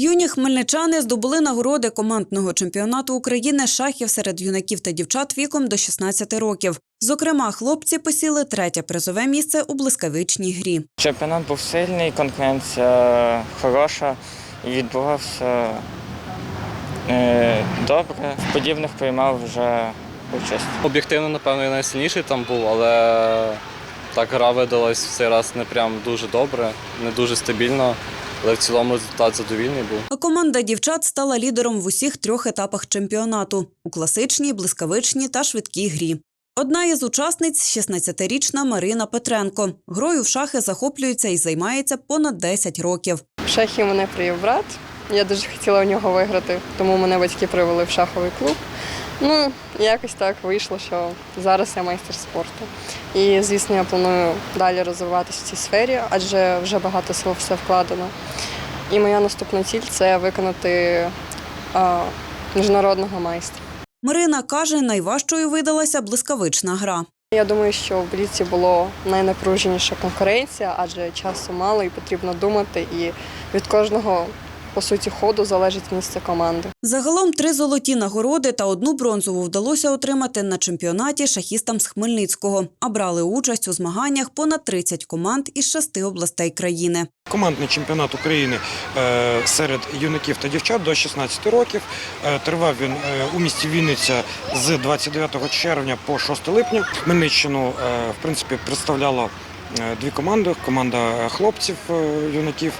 Юні хмельничани здобули нагороди командного чемпіонату України шахів серед юнаків та дівчат віком до 16 років. Зокрема, хлопці посіли третє призове місце у блискавичній грі. Чемпіонат був сильний, конкуренція хороша і відбувався е, добре. В подібних приймав вже участь. Об'єктивно, напевно, я найсильніший там був, але так гра видалась в цей раз не прям дуже добре, не дуже стабільно, але в цілому результат задовільний був. А команда дівчат стала лідером в усіх трьох етапах чемпіонату у класичній, блискавичній та швидкій грі. Одна із учасниць – 16-річна Марина Петренко. Грою в шахи захоплюється і займається понад 10 років. В шахи мене привів брат. Я дуже хотіла у нього виграти, тому мене батьки привели в шаховий клуб. Ну, якось так вийшло, що зараз я майстер спорту. І, звісно, я планую далі розвиватися в цій сфері, адже вже багато сил все вкладено. І моя наступна ціль це виконати а, міжнародного майстра. Марина каже, найважчою видалася блискавична гра. Я думаю, що в Бліці було найнапруженіша конкуренція, адже часу мало і потрібно думати. І від кожного, по суті, ходу залежить місце команди. Загалом три золоті нагороди та одну бронзову вдалося отримати на чемпіонаті шахістам з Хмельницького, а брали участь у змаганнях понад 30 команд із шести областей країни. Командний чемпіонат України е, серед юнаків та дівчат до 16 років. Е, Тривав він е, у місті Вінниця з 29 червня по 6 липня. Хмельниччину в принципі представляла е, дві команди. Команда хлопців е, юнаків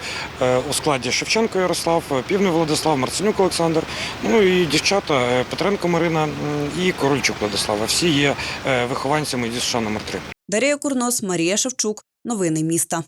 е, у складі Шевченко Ярослав, е, Півний Владислав, Марценюк Олександр. Ну і дівчата е, Петренко Марина і Корольчук Владислава. Всі є е, вихованцями ДЮСШ номер 3 Дарія Курнос, Марія Шевчук. Новини міста.